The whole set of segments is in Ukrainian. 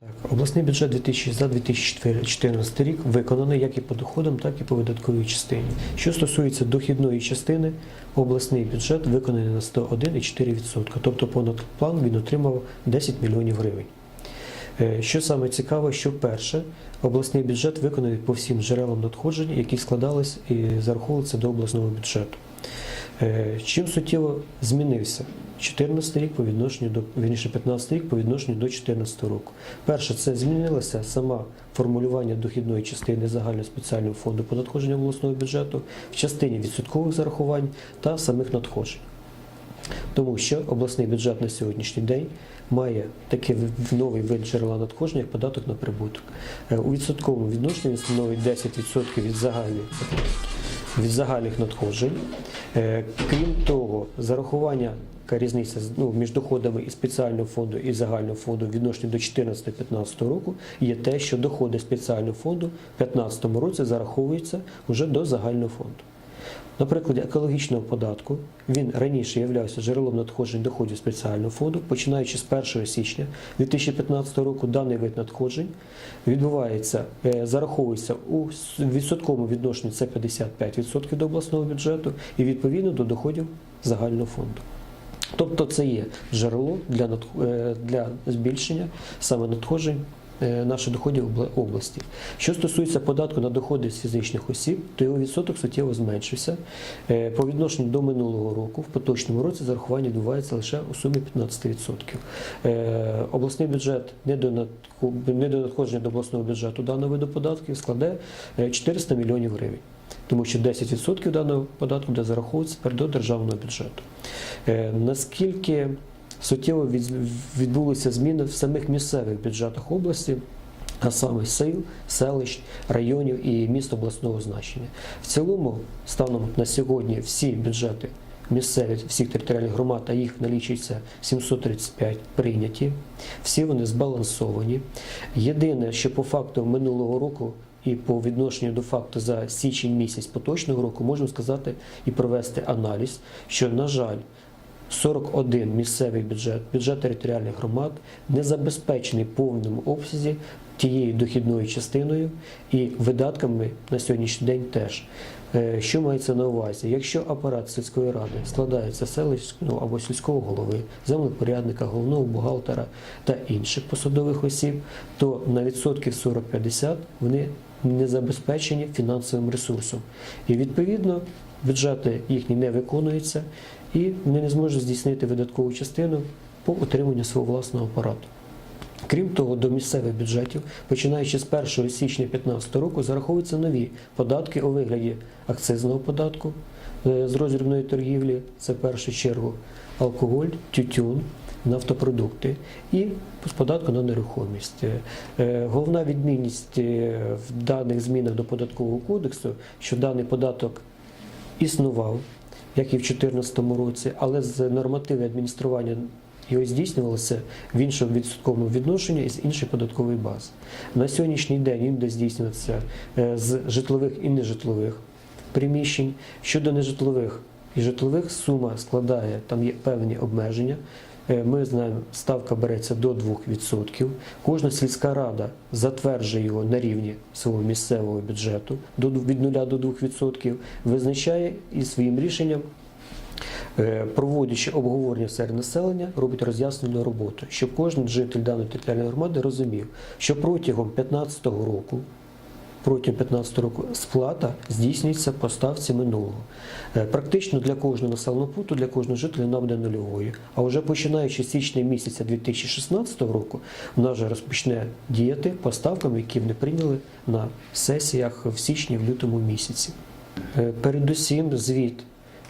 Так, обласний бюджет 2000 за 2014 рік виконаний як і по доходам, так і по видатковій частині. Що стосується дохідної частини, обласний бюджет виконаний на 101,4%. Тобто понад план він отримав 10 мільйонів гривень. Е, Що саме цікаво, що перше, обласний бюджет виконаний по всім джерелам надходжень, які складались і зараховувалися до обласного бюджету. Е, Чим суттєво змінився 14 рік по відношенню до вірніше 15 рік по відношенню до 14 року. Перше, це змінилося сама формулювання дохідної частини загального спеціального фонду по надходженням обласного бюджету в частині відсоткових зарахувань та самих надходжень. Тому що обласний бюджет на сьогоднішній день має такий новий вид джерела надходження, як податок на прибуток. Е, У відсотковому відношенні він становить 10% від загальних від загальних надходжень. Е, Крім того, зарахування яка різниця ну, між доходами і спеціального фонду і загального фонду в відношенні до 2014-2015 року є те, що доходи спеціального фонду в 2015 році зараховуються вже до загального фонду. На прикладі екологічного податку він раніше являвся джерелом надходжень доходів спеціального фонду. Починаючи з 1 січня 2015 року, даний вид надходжень відбувається, е, зараховується у відсотковому відношенні це 55% до обласного бюджету і відповідно до доходів загального фонду. Тобто це є джерело для, е, для збільшення саме надходжень е, наших доходів області. Що стосується податку на доходи з фізичних осіб, то його відсоток суттєво зменшився. Е, По відношенню до минулого року, в поточному році зарахування відбувається лише у сумі 15%. Е, Обласний бюджет недонадходження до обласного бюджету даного виду податків складе е, 400 мільйонів гривень. Тому що 10% даного податку буде зараховуватися до державного бюджету. Е, Наскільки суттєво відбулися зміни в самих місцевих бюджетах області, а саме сил, селищ, районів і міст обласного значення. В цілому, станом на сьогодні, всі бюджети місцеві всіх територіальних громад, а їх налічується 735 прийняті, всі вони збалансовані. Єдине, що по факту минулого року і по відношенню до факту за січень місяць поточного року можемо сказати і провести аналіз, що, на жаль, 41 місцевий бюджет, бюджет територіальних громад не забезпечений повному обсязі тією дохідною частиною і видатками на сьогоднішній день теж. Е, Що мається на увазі? Якщо апарат сільської ради складається з селищ, ну, або сільського голови, землепорядника, головного бухгалтера та інших посадових осіб, то на відсотків 40-50 вони не забезпечені фінансовим ресурсом. І відповідно бюджети їхні не виконуються, і вони не зможуть здійснити видаткову частину по утриманню свого власного апарату. Крім того, до місцевих бюджетів, починаючи з 1 січня 2015 року, зараховуються нові податки у вигляді акцизного податку е, з роздрібної торгівлі, це в першу чергу алкоголь, тютюн, нафтопродукти і з податку на нерухомість. Е, Головна відмінність е, в даних змінах до податкового кодексу, що даний податок існував, як і в 2014 році, але з нормативи адміністрування його здійснювалося в іншому відсотковому відношенні і з іншої податкової бази. На сьогоднішній день він буде здійснюватися е, з житлових і нежитлових приміщень. Щодо нежитлових і житлових сума складає, там є певні обмеження. Е, Ми знаємо, ставка береться до 2%. Кожна сільська рада затверджує його на рівні свого місцевого бюджету від 0 до 2%, визначає і своїм рішенням Е, проводячи обговорення серед населення, робить роз'яснювальну роботу, щоб кожен житель даної територіальної громади розумів, що протягом 2015 року. Протягом 15 року сплата здійснюється по ставці минулого. Е, Практично для кожного населеного пункту, для кожного жителя вона буде нульовою. А вже починаючи з січня місяця 2016 року, вона вже розпочне діяти по ставкам, які вони прийняли на сесіях в січні, в лютому місяці. Е, Передусім, звіт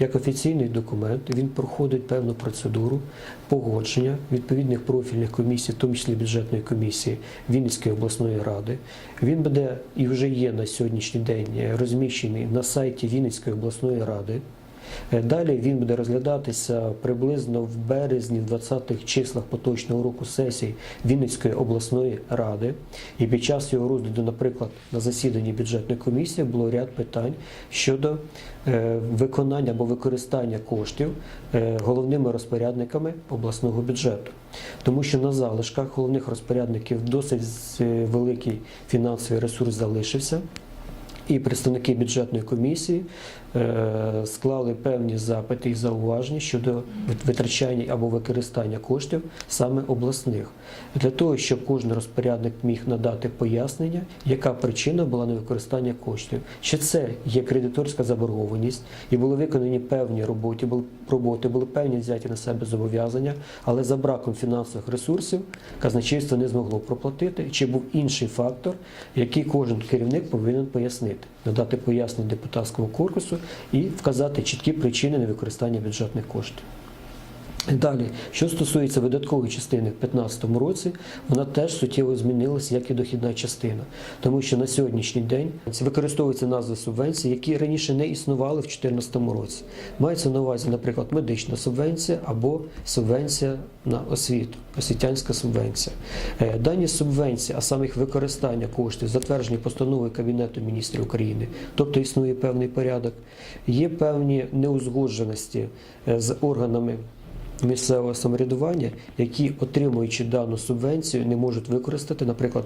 як офіційний документ, він проходить певну процедуру погодження відповідних профільних комісій, в тому числі бюджетної комісії Вінницької обласної ради. Він буде і вже є на сьогоднішній день розміщений на сайті Вінницької обласної ради. Е, Далі він буде розглядатися приблизно в березні, в 20-х числах поточного року сесії Вінницької обласної ради. І під час його розгляду, наприклад, на засіданні бюджетної комісії було ряд питань щодо е, виконання або використання коштів е, головними розпорядниками обласного бюджету. Тому що на залишках головних розпорядників досить великий фінансовий ресурс залишився. І представники бюджетної комісії е, склали певні запити і зауваження щодо витрачання або використання коштів саме обласних, для того, щоб кожен розпорядник міг надати пояснення, яка причина була невикористання коштів. Чи це є кредиторська заборгованість, і були виконані певні роботи, роботи, були певні взяті на себе зобов'язання, але за браком фінансових ресурсів казначейство не змогло проплатити, чи був інший фактор, який кожен керівник повинен пояснити, надати пояснення депутатському корпусу і вказати чіткі причини невикористання бюджетних коштів. Далі, що стосується видаткової частини в 2015 році, вона теж суттєво змінилася, як і дохідна частина, тому що на сьогоднішній день використовуються назви субвенцій, які раніше не існували в 2014 році. Мається на увазі, наприклад, медична субвенція або субвенція на освіту, освітянська субвенція. Е, Дані субвенції, а саме їх використання коштів, затверджені постановою Кабінету міністрів України, тобто існує певний порядок, є певні неузгодженості е, з органами місцевого самоврядування, які, отримуючи дану субвенцію, не можуть використати, наприклад,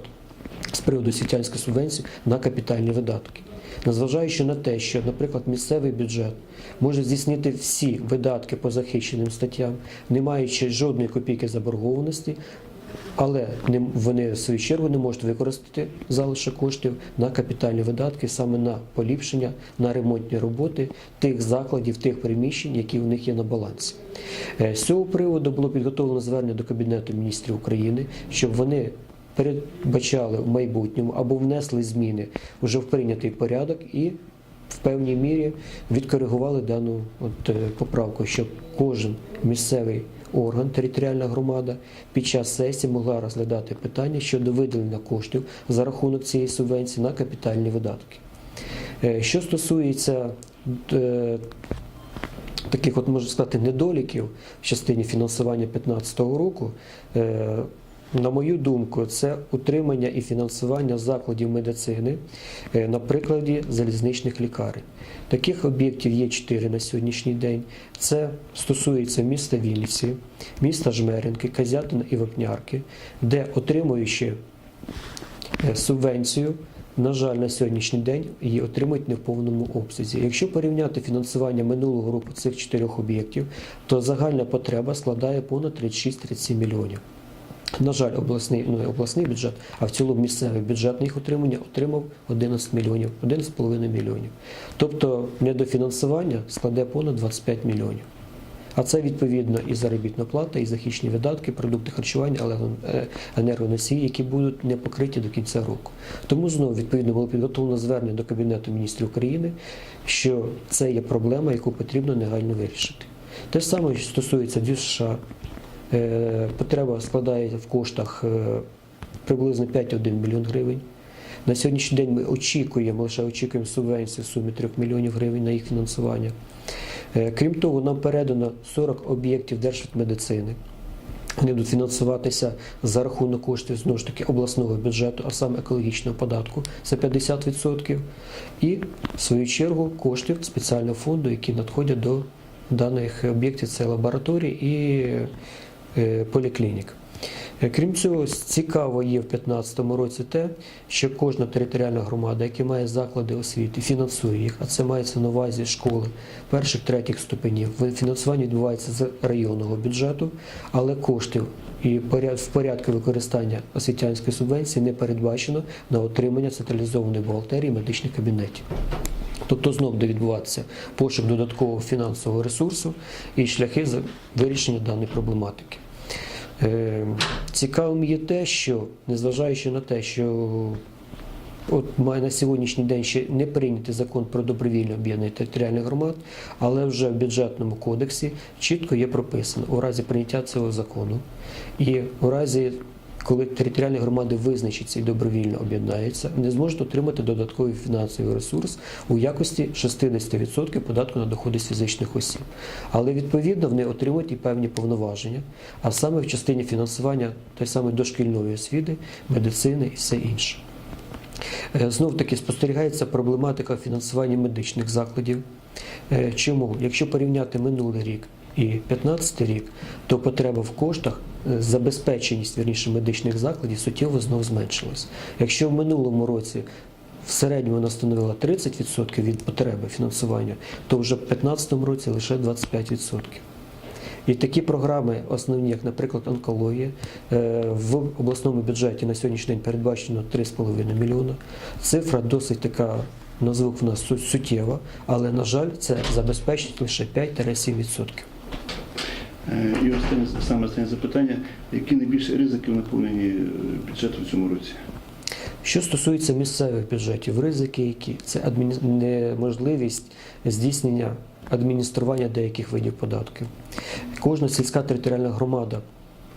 з приводу сітянської субвенції на капітальні видатки. Незважаючи на те, що, наприклад, місцевий бюджет може здійснити всі видатки по захищеним статтям, не маючи жодної копійки заборгованості, але вони в свою чергу не можуть використати залишок коштів на капітальні видатки, саме на поліпшення, на ремонтні роботи тих закладів, тих приміщень, які в них є на балансі. Е, З цього приводу було підготовлено звернення до Кабінету міністрів України, щоб вони передбачали в майбутньому або внесли зміни вже в прийнятий порядок і в певній мірі відкоригували дану от, е, поправку, щоб кожен місцевий орган, територіальна громада під час сесії могла розглядати питання щодо виділення коштів за рахунок цієї субвенції на капітальні видатки. Е, Що стосується е, таких, от можна сказати, недоліків в частині фінансування 2015 року, е, на мою думку, це утримання і фінансування закладів медицини е, на прикладі залізничних лікарень. Таких об'єктів є чотири на сьогоднішній день. Це стосується міста Вінниці, міста Жмеринки, Казятина і Вапнярки, де отримуючи е, субвенцію, на жаль, на сьогоднішній день її отримують не в повному обсязі. Якщо порівняти фінансування минулого року цих чотирьох об'єктів, то загальна потреба складає понад 36-37 мільйонів. На жаль, обласний, ну, не обласний бюджет, а в цілому місцевий бюджет на їх отримання отримав 11 мільйонів, 11,5 мільйонів. Тобто недофінансування складе понад 25 мільйонів. А це відповідно і заробітна плата, і захищені видатки, продукти харчування, але е, енергоносії, які будуть не покриті до кінця року. Тому знову відповідно було підготовлено звернення до Кабінету міністрів України, що це є проблема, яку потрібно негайно вирішити. Те ж саме що стосується США. Е, Потреба складає в коштах е, приблизно 5,1 мільйон гривень. На сьогоднішній день ми очікуємо, лише очікуємо субвенції в сумі 3 мільйонів гривень на їх фінансування. Е, Крім того, нам передано 40 об'єктів держмедицини. Вони будуть фінансуватися за рахунок коштів знову ж таки обласного бюджету, а саме екологічного податку, це 50%. І в свою чергу коштів спеціального фонду, які надходять до даних об'єктів, це лабораторії і поліклінік. Е, Крім цього, цікаво є в 2015 році те, що кожна територіальна громада, яка має заклади освіти, фінансує їх, а це мається на увазі школи перших, третіх ступенів. Фінансування відбувається з районного бюджету, але коштів і в порядку використання освітянської субвенції не передбачено на отримання централізованої бухгалтерії медичних кабінетів. Тобто знов буде відбуватися пошук додаткового фінансового ресурсу і шляхи вирішення даної проблематики. Е, Цікавим є те, що незважаючи на те, що от має на сьогоднішній день ще не прийнятий закон про добровільне об'єднання територіальних громад, але вже в бюджетному кодексі чітко є прописано у разі прийняття цього закону і у разі коли територіальні громади визначаться і добровільно об'єднаються, вони зможуть отримати додатковий фінансовий ресурс у якості 60% податку на доходи з фізичних осіб. Але відповідно вони отримують і певні повноваження, а саме в частині фінансування той самої дошкільної освіти, медицини і все інше. Знов таки спостерігається проблематика фінансування медичних закладів. Е, Чому? Якщо порівняти минулий рік і 2015 рік, то потреба в коштах, е, забезпеченість вірніше медичних закладів суттєво знов зменшилась. Якщо в минулому році в середньому вона становила 30% від потреби фінансування, то вже в 2015 році лише 25%. І такі програми, основні, як, наприклад, онкологія, е, в обласному бюджеті на сьогоднішній день передбачено 3,5 мільйона. Цифра досить така, на звук в нас су- суттєва, але, на жаль, це забезпечить лише 5-7%. Е, І останнє саме останнє запитання: які найбільші ризики в наповненні е, бюджету в цьому році? Що стосується місцевих бюджетів, ризики які? Це адміні... неможливість здійснення адміністрування деяких видів податків. Кожна сільська територіальна громада,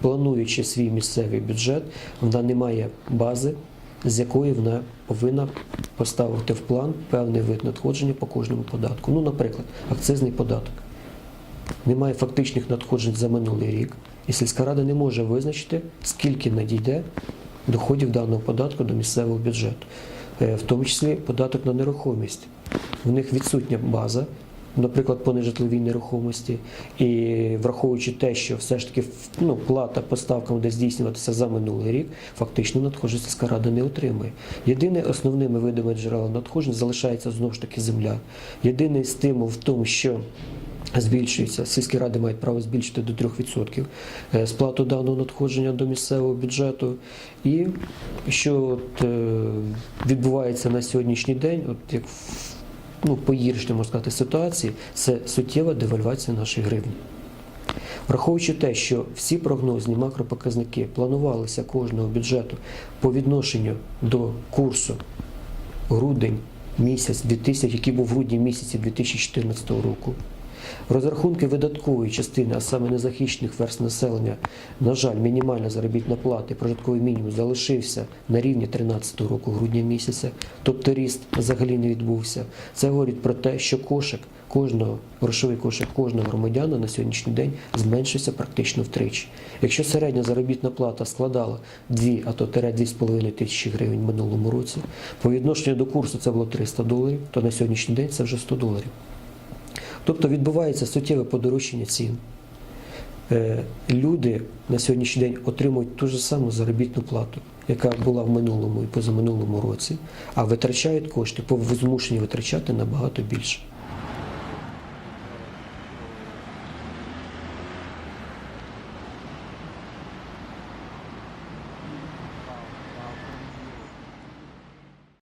плануючи свій місцевий бюджет, вона не має бази, з якої вона повинна поставити в план певний вид надходження по кожному податку. Ну, наприклад, акцизний податок. Немає фактичних надходжень за минулий рік, і сільська рада не може визначити, скільки надійде доходів даного податку до місцевого бюджету, Е, в тому числі податок на нерухомість. В них відсутня база, наприклад, по нежитловій нерухомості, і враховуючи те, що все ж таки ну, плата по ставкам буде здійснюватися за минулий рік, фактично надходжень сільська рада не отримує. Єдине основними видами джерела надходжень залишається знову ж таки земля. Єдиний стимул в тому, що збільшується. Сільські ради мають право збільшити до 3% е, сплату даного надходження до місцевого бюджету. І що от, е, відбувається на сьогоднішній день, от як ну, погіршення, можна сказати, ситуації, це суттєва девальвація нашої гривні. Враховуючи те, що всі прогнозні макропоказники планувалися кожного бюджету по відношенню до курсу грудень місяць 2000, який був в грудні місяці 2014 року. Розрахунки видаткової частини, а саме незахищених верст населення, на жаль, мінімальна заробітна плата і прожитковий мінімум залишився на рівні 13 року грудня місяця, тобто ріст взагалі не відбувся. Це говорить про те, що кошик кожного грошовий кошик кожного громадяна на сьогоднішній день зменшився практично втричі. Якщо середня заробітна плата складала 2, а то тире 2,5 тисячі гривень минулому році, по відношенню до курсу це було 300 доларів, то на сьогоднішній день це вже 100 доларів. Тобто відбувається суттєве подорожчання цін. Е, Люди на сьогоднішній день отримують ту ж саму заробітну плату, яка була в минулому і позаминулому році, а витрачають кошти, змушені витрачати набагато більше.